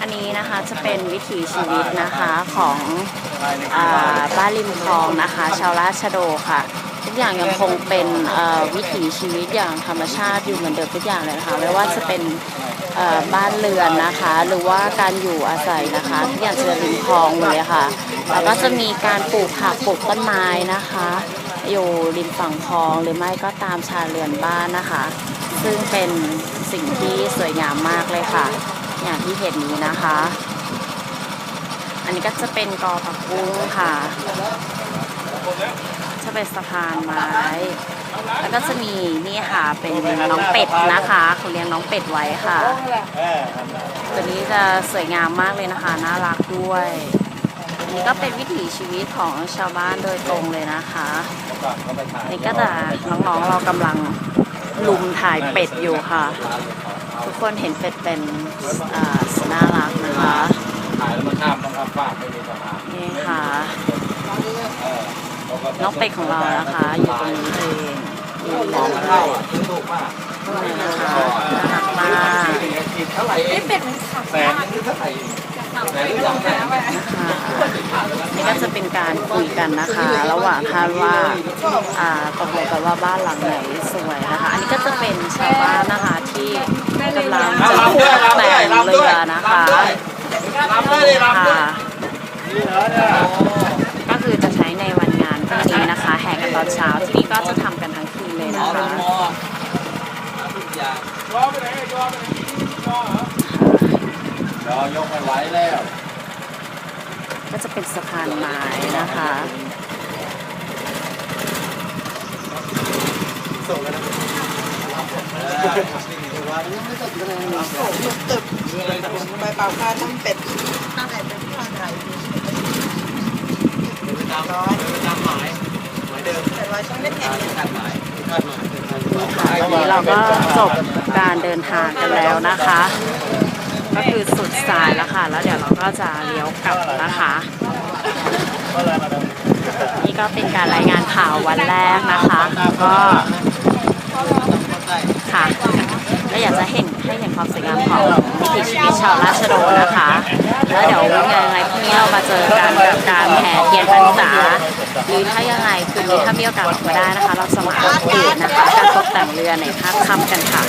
อันนี้นะคะจะเป็นวิถีชีวิตนะคะของอาบ้านริมคลองนะคะ ชาวราชโดค่ะ ทุกอย่างยังคงเป็นเอ่อวิถีชีวิตอย่างธรรมชาติอยู่เหมือนเดิมทุกอย่างเลยนะคะไม่ว่าจะเป็นเอ่อบ้านเรือนนะคะ หรือว่าการอยู่อาศัยนะคะทุกอย่างจะริมคลองเลยค่ะแล้วก็จะมีการปลูกผักปลูกต้นไม้นะคะ อยู่ริมฝั่งคลองหรือไม่ก็ตามชายเรือนบ้านนะคะ ซึ่งเป็นสิ่งที่สวยงามมากเลยค่ะ อย่างที่เห็นนี้นะคะ อันนี้ก็จะเป็นกอผักบุ้งค่ะ จะเป็นสะพานไม้ แล้วก็จะมีนี่ค่ะเป็นน้องเป็ดนะคะเขาเลี้ยงน้องเป็ดไว้ค่ะ ตัวนี้จะสวยงามมากเลยนะคะ น่ารักด้วยนนี้ก็เป็นวิถีชีวิตของชาวบ้านโดยตรงเลยนะคะ นี่ก็จะน้องๆเรากำลังลุมถ่ายเป็ดอยู่ค่ะ ทุกคนเห็นเป็ดเป็นน่ารักนะคะถ่ายแล้วมันข้ามต้องข้ามฟากไม่มีสะพานนี่ค่ะ น้องเป็ดของเรานะคะ อยู่ตรงนี้เองอยู่มเลองยมันเท่าอะซื้อถูกมากนี่นะคะน่ารักมากนเท่าไหร่เป็ดมันแสนนึงเท่าไหร่เองแสนหรือสองแสนนะคะนี่ก็จะเป็นการคุยกันนะคะ ระหว่างท่านว่าตกลงกันว่าบ้านหลังไหนสวยนะคะ อันนี้ก็จะเป็นชาวบ้านนะคะที่ จะพูดแต่งเรือนะคะรับด้วยดิรับด้วยค่ะก็คือจะใช้ในวันงานพรุ่งนี้นะคะ แห่กันตอนเช้าที่นี่ก็จะทำกันทั้งคืนเลยนะคะทุกอย่างยอไปไหนยอไปไหนยอเหรอยอยกไปไหวแล้ว ก็จะเป็นสะพานไม้นะคะ ใบเปล่าค่าตั้งเป็ดตั้งไหนเป็นที่ทางไหนร้อยตามหมายหมายเดิมแต่ร้อยช่องเล็กแห่งคาดหมายคาดหมายทีนี้เราก็จบการเดินทางกันแล้วนะคะ ก็คือสุดสายแล้วค่ะ แล้วเดี๋ยวเราก็จะเลี้ยวกลับนะคะนี่ก็เป็นการรายงานข่าววันแรกนะคะ ก็ค่ะและ อยากจะเห็นให้เห็นความสวยงามของวิถีชีวิตชาวราชโดนะคะ แล้วเดี๋ยวยังไงพรุ่งนี้เรามาเจอกันกับการแห่เทียนพรรษาหรือถ้ายังไงคืนนี้ถ้ามีโอกาสออกมาได้นะคะ เราจะมาอัปเดตนะคะการตกแต่งเรือในภาคค่ำกันค่ะ